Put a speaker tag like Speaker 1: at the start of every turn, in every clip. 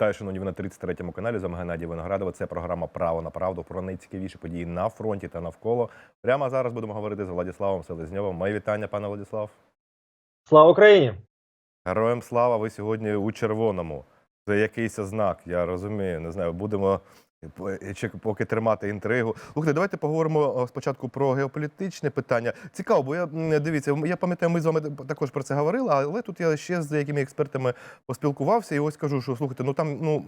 Speaker 1: Вітаю, шановні, ви на 33-му каналі. З вами Геннадій Виноградова. Це програма Право на правду про найцікавіші події на фронті та навколо. Прямо зараз будемо говорити з Владиславом Селезньовим. Моє вітання, пане Владислав.
Speaker 2: Слава Україні!
Speaker 1: Героям слава, ви сьогодні у червоному. Це якийсь знак, я розумію. Не знаю, будемо поки тримати інтригу. Слухайте, давайте поговоримо спочатку про геополітичне питання. Цікаво, бо я дивіться, я пам'ятаю, ми з вами також про це говорили, але тут я ще з деякими експертами поспілкувався, і ось кажу, що слухайте, ну там ну.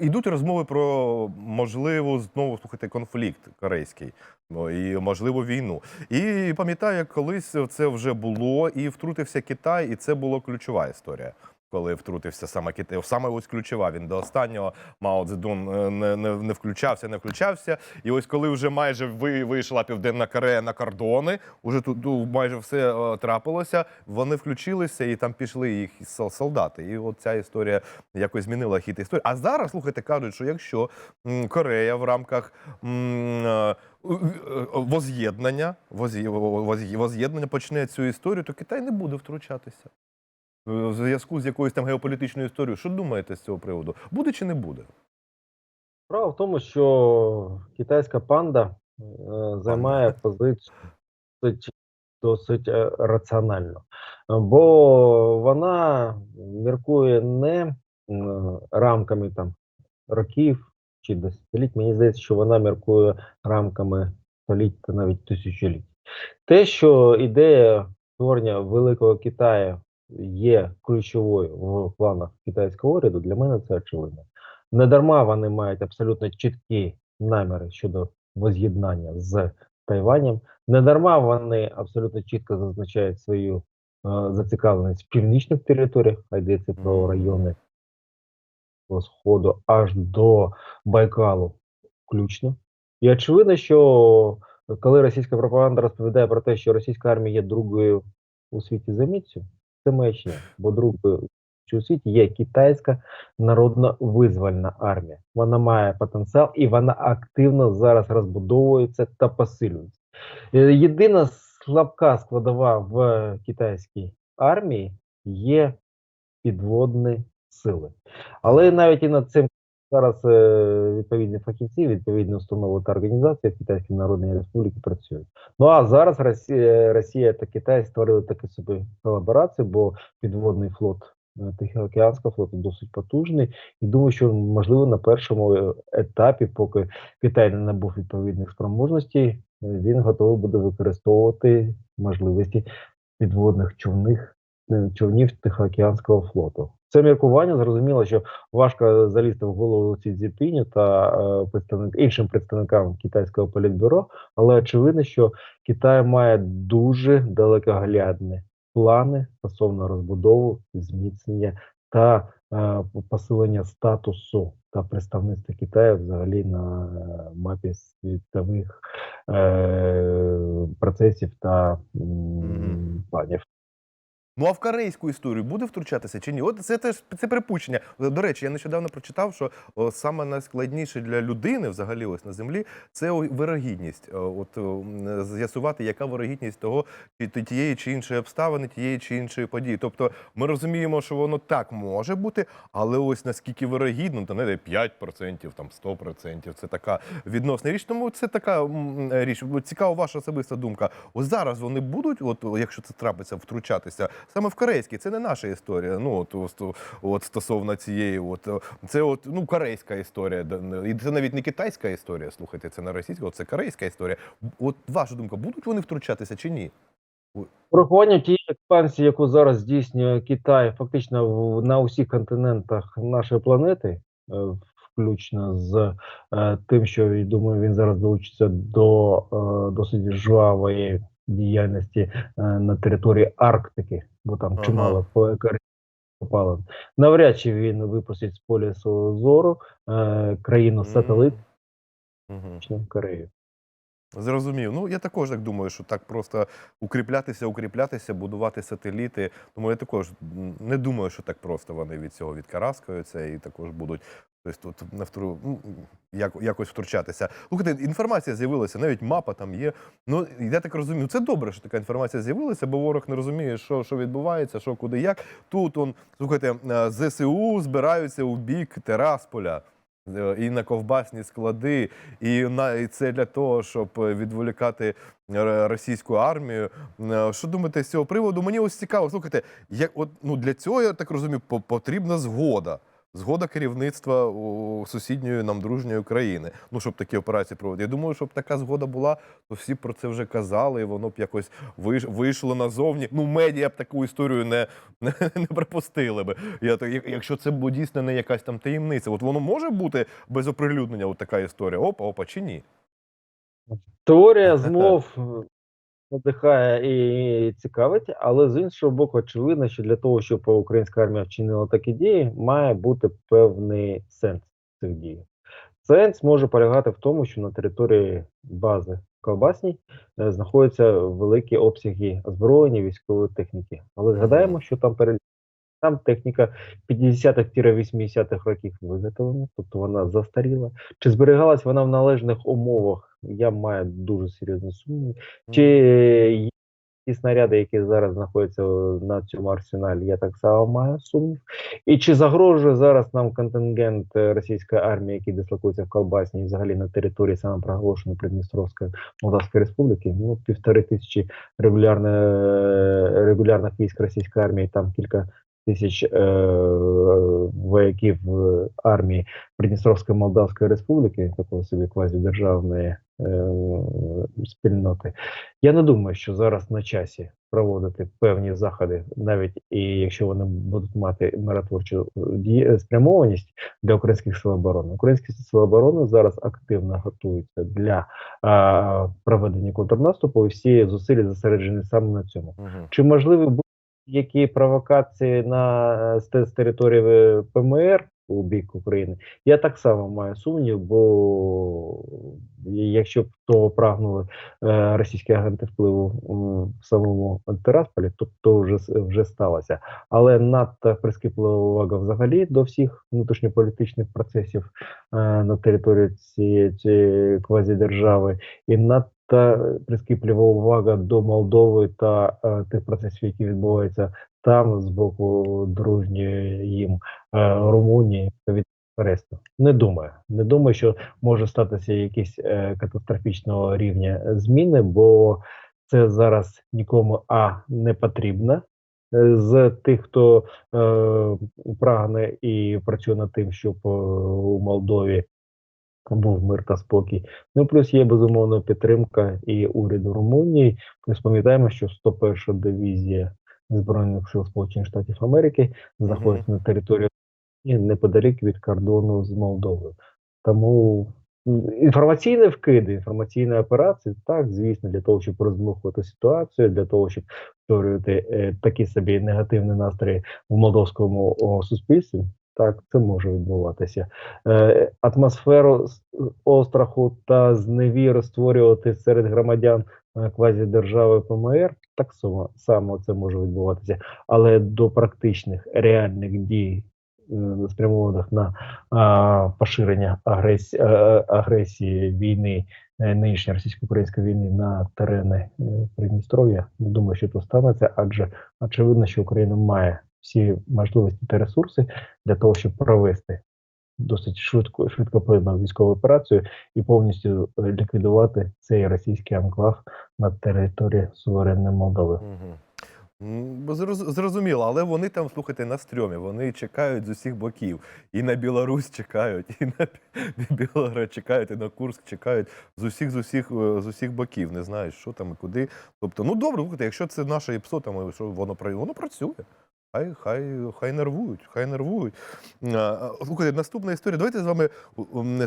Speaker 1: Ідуть розмови про можливу знову слухайте конфлікт корейський ну, і можливу війну. І пам'ятаю, як колись це вже було, і втрутився Китай, і це була ключова історія. Коли втрутився саме Китай, саме ось ключова. Він до останнього Мао Цзедун е, не, не, не включався, не включався. І ось коли вже майже ви вийшла Південна Корея на кордони, уже тут ну, майже все е, трапилося. Вони включилися і там пішли їх солдати. І от ця історія якось змінила хід історії. А зараз слухайте, кажуть, що якщо Корея в рамках е, воз'єднання, воз'є- воз'є- воз'єднання почне цю історію, то Китай не буде втручатися. Е, В зв'язку з якоюсь там геополітичною історією. Що думаєте з цього приводу? Буде чи не буде?
Speaker 2: Справа в тому, що китайська панда е, займає позицію досить, досить е, раціонально, бо вона міркує не рамками там років чи десятиліть. Мені здається, що вона міркує рамками століть та навіть тисячоліть. Те, що ідея створення великого Китаю є ключовою в планах китайського уряду, для мене це очевидно. Недарма вони мають абсолютно чіткі наміри щодо воз'єднання з Тайванем. Недарма вони абсолютно чітко зазначають свою е, зацікавленість в північних територіях, а йдеться про райони сходу аж до Байкалу включно. І очевидно, що коли російська пропаганда розповідає про те, що російська армія є другою у світі за міцю, це маячня, бо другою у світі є китайська народна визвольна армія. Вона має потенціал і вона активно зараз розбудовується та посилюється. Е, Єдина слабка складова в китайській армії є підводні сили. Але навіть і над цим зараз е, відповідні фахівці, відповідні установи та організації в Китайській Народній Республіці працюють. Ну а зараз Росія, Росія та Китай створили таку собі колаборацію, бо підводний флот е, Тихоокеанського флоту досить потужний. І думаю, що можливо на першому е, етапі, поки Китай не набув відповідних спроможностей, е, він готовий буде використовувати можливості підводних човних е, човнів Тихоокеанського флоту. Це міркування зрозуміло, що важко залізти в голову Сі Цзіпіню та е, представник іншим представникам китайського політбюро, але очевидно, що Китай має дуже далекоглядні плани стосовно розбудови, зміцнення та е, посилення статусу та представництва Китаю взагалі на е, мапі світових е, процесів та м, планів.
Speaker 1: Ну а в корейську історію буде втручатися чи ні? От це теж це припущення. До речі, я нещодавно прочитав, що о, саме найскладніше для людини, взагалі, ось на землі, це вирогідність. От з'ясувати, яка вирогідність того, чи ті- тієї чи іншої обставини, тієї чи іншої події. Тобто, ми розуміємо, що воно так може бути, але ось наскільки вирогідно, то не де 5%, там 100%. Це така відносна річ. Тому це така річ. Цікава ваша особиста думка. Ось зараз вони будуть, от якщо це трапиться, втручатися саме в корейській. Це не наша історія. Ну от, от стосовно цієї, от це от ну корейська історія. І це навіть не китайська історія. Слухайте, це не російська, от це корейська історія. От ваша думка, будуть вони втручатися чи ні?
Speaker 2: Урахування тієї експансії, яку зараз здійснює Китай, фактично в- на усіх континентах нашої планети, е, включно з е, тим, що я думаю, він зараз долучиться до е, досить жвавої діяльності е, на території Арктики, бо там
Speaker 1: Ага.
Speaker 2: чимало по- копалин. Навряд чи він випустить з поля свого зору е, країну сателит
Speaker 1: Угу.
Speaker 2: Корею.
Speaker 1: Зрозумів. Ну я також так думаю, що так просто укріплятися, укріплятися, будувати сателіти. Тому я також не думаю, що так просто вони від цього відкараскаються і також будуть Тобто тут не втру... ну, як, якось втручатися. Слухайте, інформація з'явилася, навіть мапа там є. Ну, я так розумію, це добре, що така інформація з'явилася, бо ворог не розуміє, що, що відбувається, що куди, як. Тут, он, слухайте, е, ЗСУ збираються у бік Терасполя. е, І на ковбасні склади, і на і це для того, щоб відволікати е, російську армію. Що думаєте з цього приводу? Мені ось цікаво. Слухайте, як от ну для цього я так розумію, по- потрібна згода. Згода керівництва у сусідньої нам дружньої країни. Ну щоб такі операції проводити. Я думаю, щоб така згода була, то всі б про це вже казали, і воно б якось вийшло назовні. Ну, медіа б таку історію не, не, не припустили би. Я якщо це б дійсно не якась там таємниця, от воно може бути без оприлюднення, от така історія. Опа, опа, чи ні?
Speaker 2: Теорія змов надихає і цікавить, але з іншого боку, очевидно, що для того, щоб українська армія вчинила такі дії, має бути певний сенс цих дій. Сенс може полягати в тому, що на території бази Колбасній е, знаходяться великі обсяги озброєння військової техніки. Але згадаємо, що там перед там техніка 50-х-80-х років виготовлена, тобто вона застаріла. Чи зберігалась вона в належних умовах? Я маю дуже серйозні сумніви. Чи є ті снаряди, які зараз знаходяться на цьому арсеналі, я так само маю сумнів. І чи загрожує зараз нам контингент е, російської армії, який дислокується в Колбасні і взагалі на території самопроголошеної Придністровської Молдавської Республіки? Ну, півтори тисячі регулярних військ російської армії, там кілька тисяч е, вояків е, армії Придністровської Молдавської Республіки, такої собі квазідержавної е, спільноти. Я не думаю, що зараз на часі проводити певні заходи, навіть і якщо вони будуть мати миротворчу е, спрямованість для українських сил оборони. Українські сили оборони зараз активно готуються для а, проведення контрнаступу, і всі зусилля зосереджені саме на цьому.
Speaker 1: Угу.
Speaker 2: Чи можливі будь-які провокації на е, з, з території е, ПМР у бік України? Я так само маю сумнів, бо якщо б того прагнули е, російські агенти впливу в самому Тирасполі, то, то вже вже сталося. Але надто прискіплива увага взагалі до всіх внутрішньополітичних процесів е, на території цієї, цієї квазідержави, і надто прискіплива увага до Молдови та е, тих процесів, які відбуваються там з боку дружньої їм е, Румунії та від Ресту. Не думаю. Не думаю, що може статися якісь е, катастрофічного рівня зміни, бо це зараз нікому а не потрібно. Е, З тих, хто е, прагне і працює над тим, щоб е, у Молдові був мир та спокій. Ну плюс є безумовно підтримка і уряду Румунії. Плюс пам'ятаємо, що 101 дивізія збройних сил Сполучених Штатів Америки знаходиться на території неподалік від кордону з Молдовою. Тому інформаційні вкиди, інформаційні операції, так, звісно, для того, щоб роздмухувати ситуацію, для того, щоб створювати е, такі собі негативні настрої в молдовському о, суспільстві. Так, це може відбуватися. Е, атмосферу остраху та зневіри створювати серед громадян е, квазідержави ПМР, так само, само це може відбуватися, але до практичних реальних дій, е, спрямованих на а, поширення агресії, агресії війни, е, нинішньої російсько-української війни на терени е, Придністров'я, не думаю, що то станеться, адже очевидно, що Україна має всі можливості та ресурси для того, щоб провести досить швидко швидкоплинну військову операцію і повністю е, ліквідувати цей російський анклав на території суверенної Молдови.
Speaker 1: Зрозуміло, але вони там, слухайте, на стрьомі. Вони чекають з усіх боків. І на Білорусь чекають, і на Білгород чекають, і на Курск чекають з усіх, з усіх, е, з усіх боків. Не знають, що там і куди. Тобто, ну добре, слухайте, якщо це наше ІПСО, там, що воно, воно працює. Хай, хай, хай нервують, хай нервують. А, а, Слухайте, наступна історія. Давайте з вами.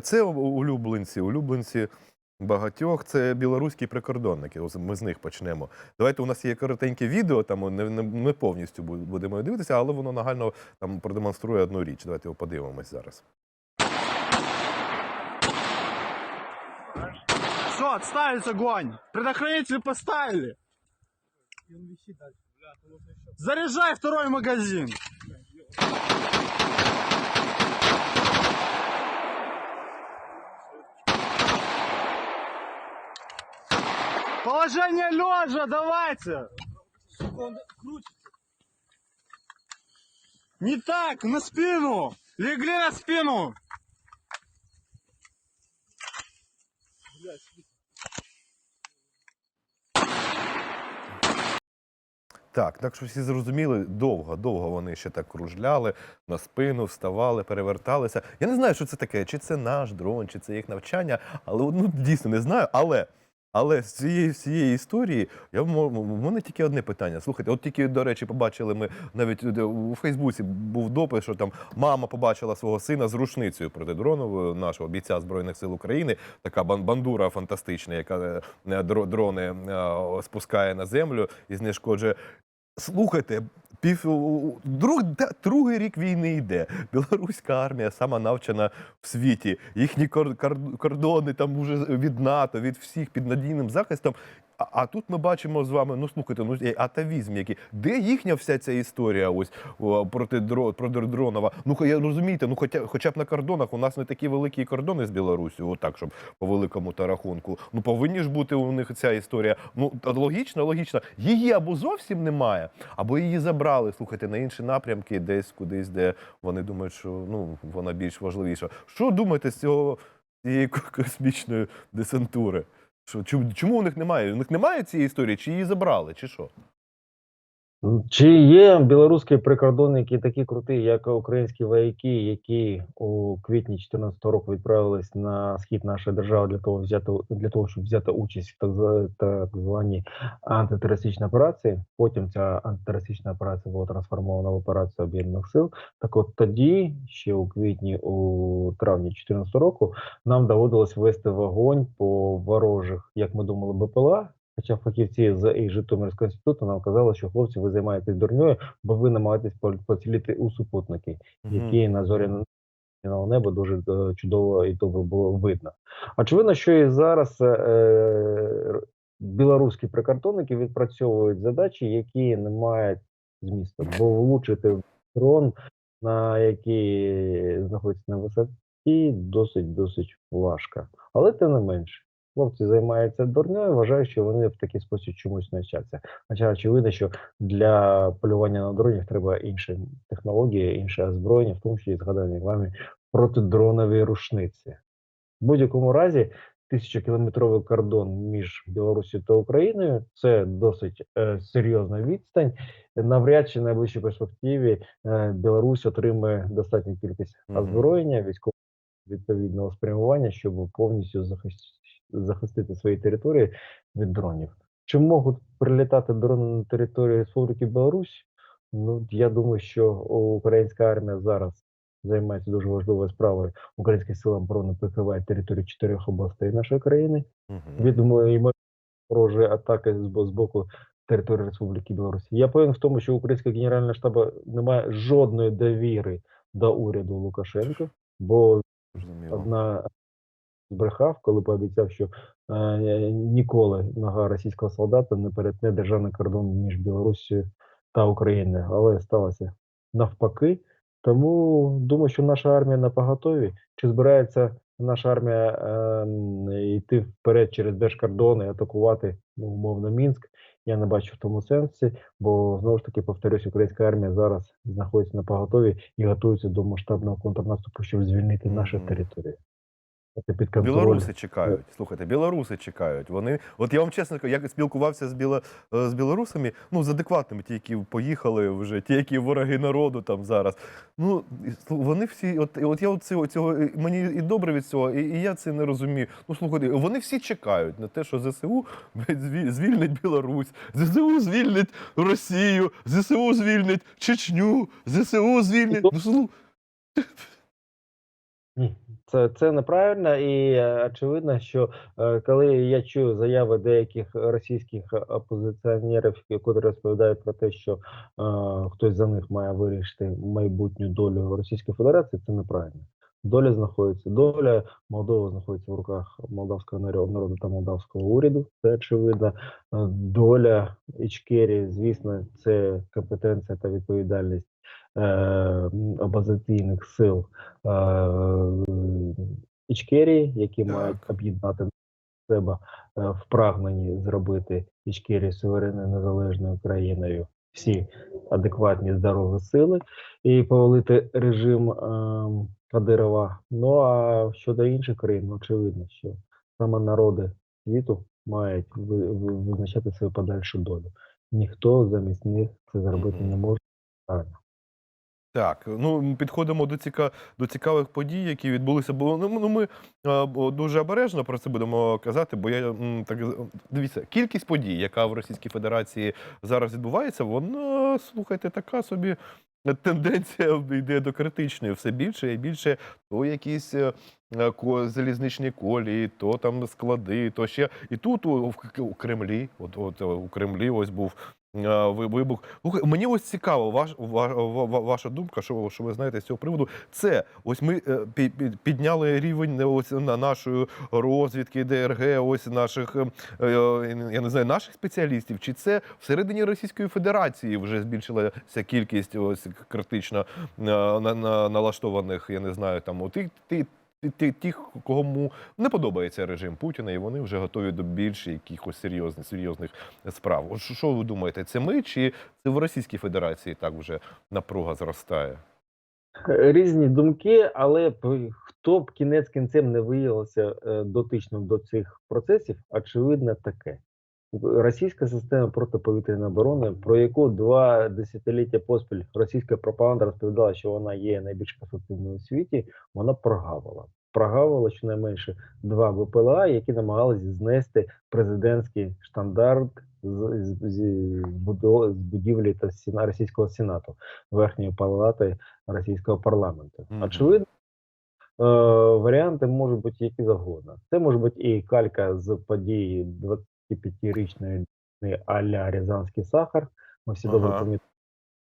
Speaker 1: Це улюбленці, улюбленці багатьох. Це білоруські прикордонники. Ми з них почнемо. Давайте у нас є коротеньке відео, там не, не, не повністю будемо дивитися, але воно нагально там продемонструє одну річ. Давайте його подивимось зараз.
Speaker 3: Все, отставить огонь. Предохранители поставили. Заряжай второй магазин. Положение лежа, давайте. Не так, на спину. Легли на спину.
Speaker 1: Так, так що всі зрозуміли, довго, довго вони ще так кружляли, на спину вставали, переверталися. Я не знаю, що це таке, чи це наш дрон, чи це їх навчання, але ну, дійсно не знаю. Але, але з цієї всієї історії я в мене тільки одне питання. Слухайте, от тільки, до речі, побачили ми навіть е, у Фейсбуці був допис, що там мама побачила свого сина з рушницею протидроновою нашого бійця Збройних сил України. Така бан- бандура фантастична, яка е, дро- дрони е, спускає на землю і знешкоджує. Слухайте, пів друг, другий рік війни йде. Білоруська армія сама навчена в світі. Їхні кор- кор- кордони там уже від НАТО, від всіх під надійним захистом. А, тут ми бачимо з вами, ну слухайте, ну атавізм який. Де їхня вся ця історія ось проти дро, проти дронова? Ну я розумієте, ну хоча, хоча б на кордонах у нас не такі великі кордони з Білорусі, отак, щоб по великому та рахунку. Ну повинні ж бути у них ця історія. Ну логічно, логічно. Її або зовсім немає, або її забрали. Слухайте на інші напрямки, десь кудись, де вони думають, що ну вона більш важливіша. Що думаєте з цього цієї космічної десантури? Що чому, у них немає? У них немає цієї історії, чи її забрали, чи що?
Speaker 2: Чи є білоруські прикордонники такі круті, як українські вояки, які у квітні 2014 року відправились на схід нашої держави для того, взяти для того, щоб взяти участь в так, так званій антитерористичній операції? Потім ця антитерористична операція була трансформована в операцію об'єднаних сил. Так от тоді, ще у квітні, у травні 2014 року, нам доводилось вести вогонь по ворожих, як ми думали, БПЛА. Хоча фахівці з із Житомирського інституту нам казали, що хлопці, ви займаєтесь дурньою, бо ви намагаєтесь поцілити у супутники, які на зоряному небо дуже е, чудово і добре було видно. Очевидно, що і зараз е, білоруські прикордонники відпрацьовують задачі, які не мають змісту, бо влучити в дрон, на який знаходиться на висоті, досить досить важко. Але тим не менше. Хлопці займаються дурньою, вважають, що вони в такий спосіб чомусь навчаться. Хоча очевидно, що для полювання на дронів треба інші технології, інше озброєння, в тому числі згадані вами протидронові рушниці. В будь-якому разі тисячокілометровий кордон між Білорусі та Україною це досить е, серйозна відстань. Навряд чи в найближчій перспективі е, Білорусь отримає достатню кількість озброєння, військового відповідного спрямування, щоб повністю захис- захистити свої території від дронів. Чи можуть прилітати дрони на територію Республіки Білорусь? Ну я думаю, що українська армія зараз займається дуже важливою справою. Українські сили оборони прикривають територію чотирьох областей нашої країни
Speaker 1: Мгм.
Speaker 2: від ймовірної ворожої атаки з боку території Республіки Білорусь. Я певен в тому, що українського генерального штабу немає жодної довіри до уряду Лукашенка, бо одна збрехав, коли пообіцяв, що е, ніколи нога російського солдата не перетне державний кордон між Білоруссю та Україною, але сталося навпаки. Тому думаю, що наша армія на поготові. Чи збирається наша армія е, йти вперед через держкордони, атакувати ну, умовно Мінськ? Я не бачу в тому сенсі, бо знову ж таки повторюсь, українська армія зараз знаходиться на поготові і готується до масштабного контрнаступу, щоб звільнити нашу
Speaker 1: Мгм.
Speaker 2: територію. Це під контроль.
Speaker 1: Білоруси чекають. Слухайте, білоруси чекають. Вони, от я вам чесно кажу, я спілкувався з біло, е, з білорусами, ну з адекватними, ті, які поїхали вже, ті, які вороги народу там зараз. Ну вони всі, от, от я от цього, цього мені і добре від цього, і, і я це не розумію. Ну слухайте, вони всі чекають на те, що ЗСУ звільнить Білорусь, ЗСУ звільнить Росію, ЗСУ звільнить Чечню, ЗСУ звільнить. Ну,
Speaker 2: Ні, це, це неправильно, і е, очевидно, що е, коли я чую заяви деяких російських опозиціонерів, які розповідають про те, що е, хтось за них має вирішити майбутню долю Російської Федерації, це неправильно. Доля знаходиться, доля Молдови знаходиться в руках молдавського народ- народу та молдавського уряду. Це очевидно. Е, Доля Ічкерії, звісно, це компетенція та відповідальність опозиційних сил е, Ічкерії, які
Speaker 1: Так.
Speaker 2: мають об'єднати себе е, в прагненні зробити Ічкерію суверенною незалежною країною всі адекватні здорові сили і повалити режим е, Кадирова. Ну а щодо інших країн, очевидно, що саме народи світу мають ви- ви- визначати свою подальшу долю. Ніхто замість них це зробити не може.
Speaker 1: Так, ну підходимо до ціка до цікавих подій, які відбулися. Бо ну, ну ми е, дуже обережно про це будемо казати. Бо я так дивіться, кількість подій, яка в Російській Федерації зараз відбувається, вона слухайте, така собі. Тенденція йде до критичної все більше і більше то якісь е, е, залізничні колії, то там склади, то ще. І тут у, у Кремлі, от, от е, у Кремлі ось був вибух. Мені ось цікаво, ваш, ва- ва- ва- ваша думка, що, що ви знаєте з цього приводу. Це ось ми е, пі- пі- підняли рівень е, ось на нашої розвідки, ДРГ, ось наших е, е, я не знаю, наших спеціалістів. Чи це всередині Російської Федерації вже збільшилася кількість ось критично е, на, на, налаштованих, я не знаю, там ти, ти, тих, кому не подобається режим Путіна, і вони вже готові до більш якихось серйозних серйозних справ. От що- ви думаєте, це ми чи це в Російській Федерації так вже напруга зростає?
Speaker 2: Різні думки, але хто б кінець кінцем не виявився е, дотичним до цих процесів, очевидно таке. Російська система протиповітряної оборони, про яку два десятиліття поспіль російська пропаганда розповідала, що вона є найбільш ефективною у світі, вона прогавила. Прогавила щонайменше два ВПЛА, які намагалися знести президентський штандарт з, з, з, будівлі та сіна російського сенату, верхньої палати російського парламенту.
Speaker 1: Мгм.
Speaker 2: Очевидно, е, варіанти можуть бути які завгодно. Це може бути і калька з події 25-річної а-ля Рязанський сахар. Ми всі добре
Speaker 1: Ага.
Speaker 2: пам'ятаємо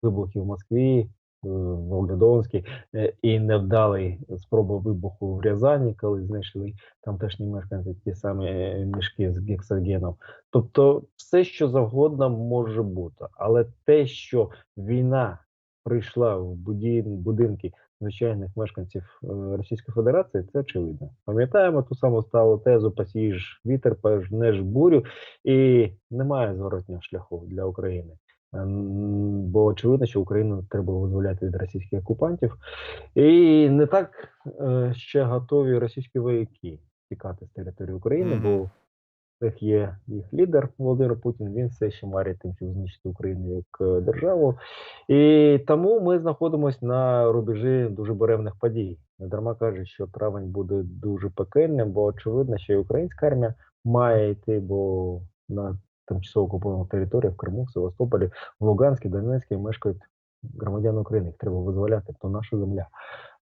Speaker 2: вибухи в Москві, е, в Волгодонській, е, і невдалий спроба вибуху в Рязані, коли знайшли тамтешні мешканці ті самі мішки з гексогеном. Тобто, все, що завгодно може бути, але те, що війна прийшла в будинки звичайних мешканців е, Російської Федерації, це очевидно. Пам'ятаємо ту саму сталу тезу посієш вітер, пожнеш бурю, і немає зворотнього шляху для України. Ем, Бо очевидно, що Україну треба визволяти від російських окупантів, і не так е, ще готові російські вояки тікати з території України, бо них є їх лідер Володимир Путін. Він все ще марить тим, щоб знищити Україну як е, державу. І тому ми знаходимося на рубежі дуже буремних подій. Не дарма кажуть, що травень буде дуже пекельним, бо очевидно, що і українська армія має йти, бо на тимчасово окупованих територіях в Криму, в Севастополі, в Луганській, Донецькій мешкають громадяни України. Їх треба визволяти, то наша земля.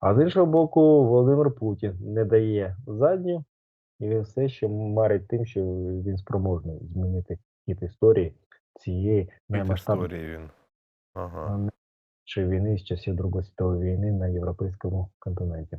Speaker 2: А з іншого боку, Володимир Путін не дає задню, і він все ще марить тим, що він спроможний змінити хід історії цієї
Speaker 1: немасштабної. Ага.
Speaker 2: чи війни з часів Другої світової війни на європейському континенті.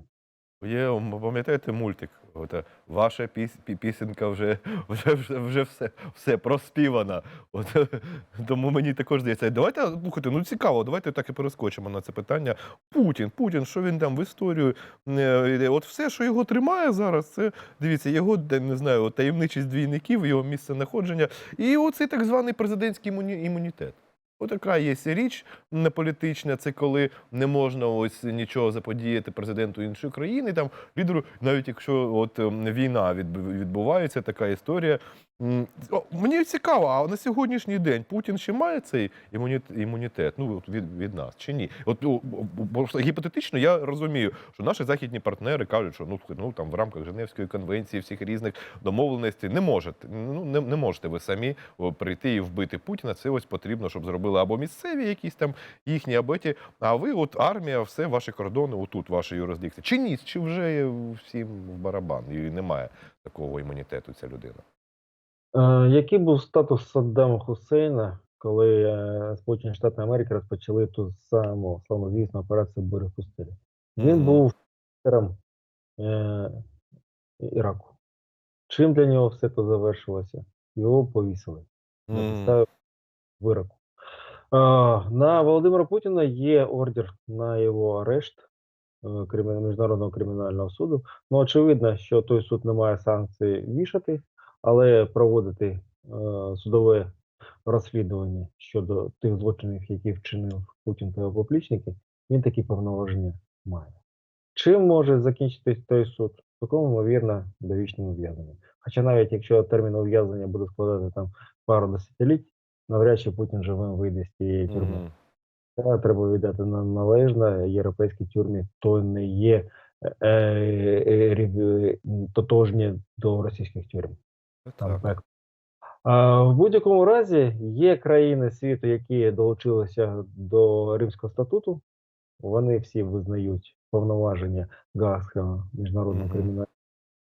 Speaker 1: Є, пам'ятаєте мультик? От, ваша піс, пі- пісенька вже, вже, вже, вже все, все проспівана. От, тому мені також здається. Давайте слухайте, ну цікаво, давайте так і перескочимо на це питання. Путін, Путін, що він там в історію? е. От все, що його тримає зараз, це дивіться, його не знаю, таємничість двійників, його місце знаходження, і оцей так званий президентський імуні- імунітет. Отака є річ не політична, це коли не можна ось нічого заподіяти президенту іншої країни. Там лідеру, навіть якщо от ем, війна відбу- відбувається, така історія. Мені цікаво, а на сьогоднішній день Путін ще має цей імунітет, ну, від, від нас чи ні? От просто гіпотетично я розумію, що наші західні партнери кажуть, що ну, ну там в рамках Женевської конвенції, всіх різних домовленостей не можете. Ну не, не можете ви самі прийти і вбити Путіна. Це ось потрібно, щоб зробили або місцеві якісь там їхні, або ті. А ви, от армія, все ваші кордони, отут ваша юрисдикція. Чи ні? Чи вже всім в барабан? І немає такого імунітету ця людина.
Speaker 2: Е, який був статус Саддама Хусейна, коли е, Сполучені Штати Америки розпочали ту саму славнозвісну операцію Буря в пустелі? Він
Speaker 1: Мгм.
Speaker 2: був лідером е, Іраку. Чим для нього все це завершилося? Його повісили на
Speaker 1: М.
Speaker 2: підставі вироку. Е, на Володимира Путіна є ордер на його арешт е, кримі- Міжнародного кримінального суду. Ну, очевидно, що той суд не має санкцій вішати, але проводити е, судове розслідування щодо тих злочинів, які вчинив Путін та його поплічники, він такі повноваження має. Чим може закінчитись той суд? Такому, ймовірно, довічним ув'язненням. Хоча навіть якщо термін ув'язнення буде складати там пару десятиліть, навряд чи Путін живим вийде з цієї тюрми.
Speaker 1: Мгм.
Speaker 2: Та треба віддати на належне європейській тюрмі, то не є е, е, рів- тотожні до російських тюрм. Там
Speaker 1: Так.
Speaker 2: А, в будь-якому разі є країни світу, які долучилися до Римського статуту. Вони всі визнають повноваження Гаагського міжнародного кримінального.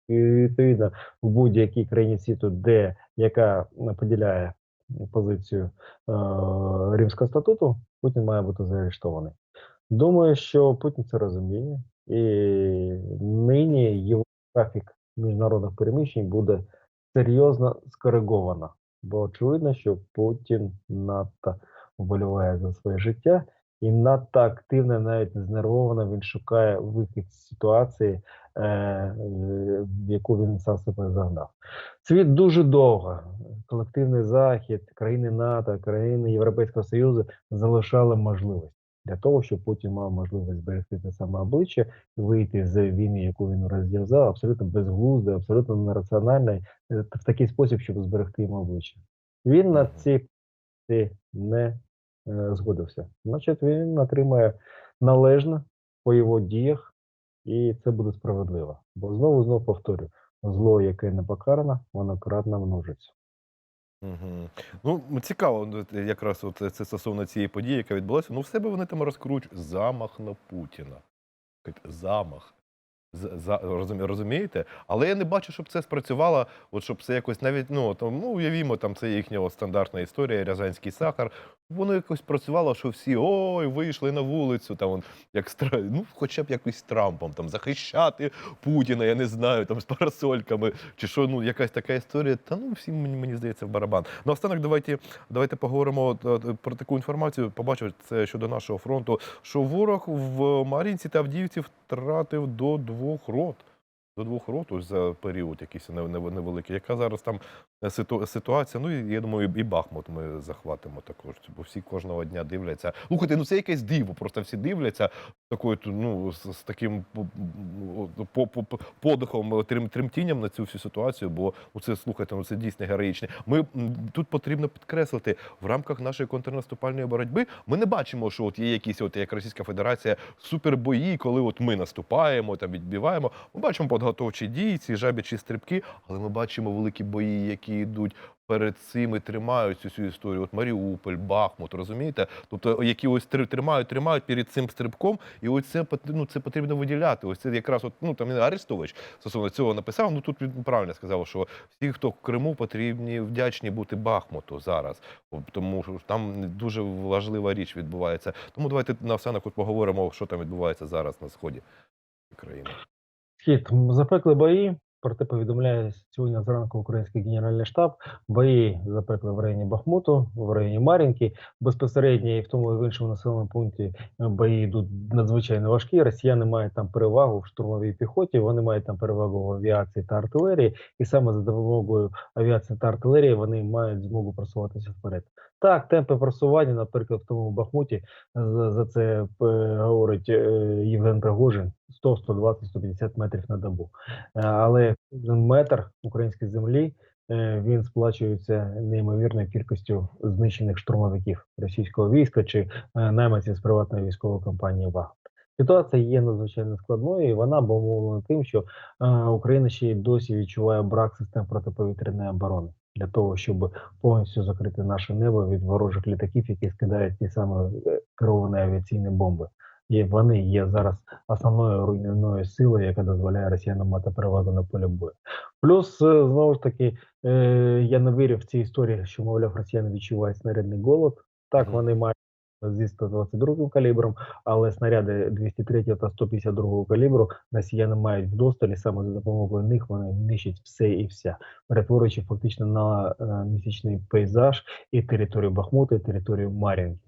Speaker 2: І відповідно в будь-якій країні світу, де яка поділяє позицію е, Римського статуту, Путін має бути заарештований. Думаю, що Путін це розуміє, і нині його графік міжнародних переміщень буде серйозно скориговано. Бо очевидно, що Путін надто вболіває за своє життя і надто активно, навіть знервовано, він шукає вихід з ситуації, е, в яку він сам себе загнав. Світ дуже довго. Колективний захід, країни НАТО, країни Європейського Союзу залишали можливість для того, щоб Путін мав можливість зберегти те саме обличчя і вийти з війни, яку він розв'язав, абсолютно безглуздо, абсолютно нераціонально, е, в такий спосіб, щоб зберегти йому обличчя. Він на ці ці не е, згодився. Значить, він отримає належне по його діях, і це буде справедливо. Бо знову знову повторю: зло, яке не покарано, воно кратно множиться.
Speaker 1: Мгм. Ну, цікаво, ну, от якраз от це стосовно цієї події, яка відбулася. Ну, в себе вони там розкручують замах на Путіна. Замах. За, розумієте? Але я не бачу, щоб це спрацювало, от щоб це якось навіть, ну, там, ну уявімо, там це їхня стандартна історія, Рязанський сахар. Воно якось працювало, що всі ой, вийшли на вулицю, там, як ну, хоча б якось Трампом, там, захищати Путіна, я не знаю, там, з парасольками, чи що, ну, якась така історія. Та ну, всім мені, мені здається, в барабан. Ну, останок, давайте, давайте поговоримо от, от, про таку інформацію. Побачив це щодо нашого фронту, що ворог в Мар'їнці та Авдіївці втратив до двох рот. До двох рот ось за період якийсь нев- нев- невеликий. Яка зараз там ситуація? Ну і я думаю, і Бахмут ми захватимо також. Бо всі кожного дня дивляться. Слухайте, ну це якесь диво. Просто всі дивляться такою, ну з, таким по, по, по, подихом, тремтінням на цю всю ситуацію. Бо ну, це слухайте, ну це дійсно героїчне. Ми тут потрібно підкреслити в рамках нашої контрнаступальної боротьби. Ми не бачимо, що от є якісь, от як Російська Федерація, супербої, коли от ми наступаємо там відбиваємо. Ми бачимо підготовчі дії, ці жабячі стрибки, але ми бачимо великі бої, які йдуть. Перед цим і тримають цю всю історію. От Маріуполь, Бахмут, розумієте? Тобто, які ось три- тримають, тримають перед цим стрибком, і ось це ну, це потрібно виділяти. Ось це якраз от, ну там Арестович стосовно цього написав. Ну тут він правильно сказав, що всі, хто в Криму, потрібні вдячні бути Бахмуту зараз, тому що там дуже важлива річ відбувається. Тому давайте на от поговоримо, що там відбувається зараз на сході країни.
Speaker 2: Схід запекли бої. Про те повідомляє сьогодні зранку український генеральний штаб. Бої запекли в районі Бахмуту, в районі Мар'їнки. Безпосередньо і в тому і в іншому населеному пункті е, бої йдуть надзвичайно важкі. Росіяни мають там перевагу в штурмовій піхоті. Вони мають там перевагу в авіації та артилерії, і саме за допомогою авіації та артилерії вони мають змогу просуватися вперед. Так, темпи просування, наприклад, в тому Бахмуті за, за це е, говорить е, Євген Пригожин 100, 120, 150 метрів на добу. Е, Але метр української землі е, він сплачується неймовірною кількістю знищених штурмовиків російського війська чи е, найманців з приватної військової компанії Вагнер. Ситуація є надзвичайно складною, і вона обумовлена тим, що Україна ще й досі відчуває брак систем протиповітряної оборони для того, щоб повністю закрити наше небо від ворожих літаків, які скидають ті самі керовані авіаційні бомби. І вони є зараз основною руйнівною силою, яка дозволяє росіянам мати перевагу на полі бою. Плюс е, знову ж таки, е, я не вірю в ці історії, що мовляв, росіяни відчувають снарядний голод. Так, вони мають зі 122 калібром, але снаряди 203 та 152 калібру росіяни мають вдосталь, саме за допомогою них вони нищать все і вся, перетворюючи фактично на е, місячний пейзаж і територію Бахмута, і територію Мар'їнки.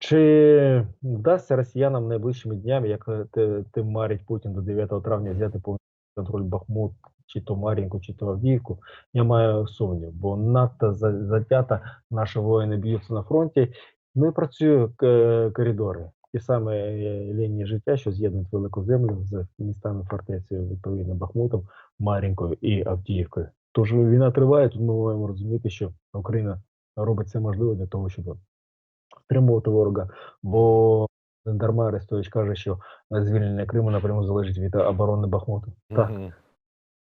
Speaker 2: Чи вдасться росіянам найближчими днями, як е, тим марить Путін до 9 травня, взяти повний контроль Бахмут чи то Мар'їнку, чи то Авдіївку, я маю сумнів, бо надто за- затято наші воїни б'ються на фронті. Не працюють е, коридори. Ті самі е, лінії життя, що з'єднують велику землю з містами фортецею, відповідно Бахмутом, Мар'їнкою і Авдіївкою. Тож війна триває, тут ми маємо розуміти, що Україна робить все можливе для того, щоб стримувати ворога. Бо дарма Арестович каже, що звільнення Криму напряму залежить від оборони Бахмуту. Так,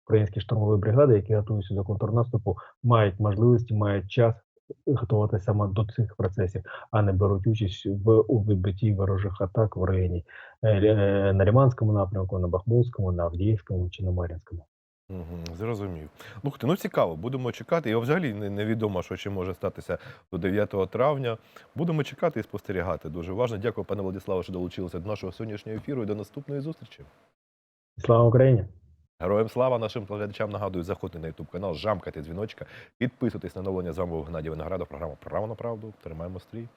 Speaker 2: українські штурмові бригади, які готуються до контрнаступу, мають можливості, мають час готуватися саме до цих процесів, а не беруть участь в у відбитті ворожих атак в районі е, е, на Ліманському напрямку, на Бахмутському, на Авдіївському чи на Мар'їнському.
Speaker 1: Мгм, Зрозумів. Слухайте, ну цікаво, будемо чекати. І взагалі невідомо, що ще може статися до 9 травня. Будемо чекати і спостерігати. Дуже важливо. Дякую, пане Владиславе, що долучилися до нашого сьогоднішнього ефіру і до наступної зустрічі.
Speaker 2: Слава Україні!
Speaker 1: Героям слава нашим глядачам нагадую, заходьте на YouTube канал, жамкайте дзвіночка, підписуйтесь на новини. З вами був Геннадій Виноградов, програма Право на правду. Тримаємо стрій.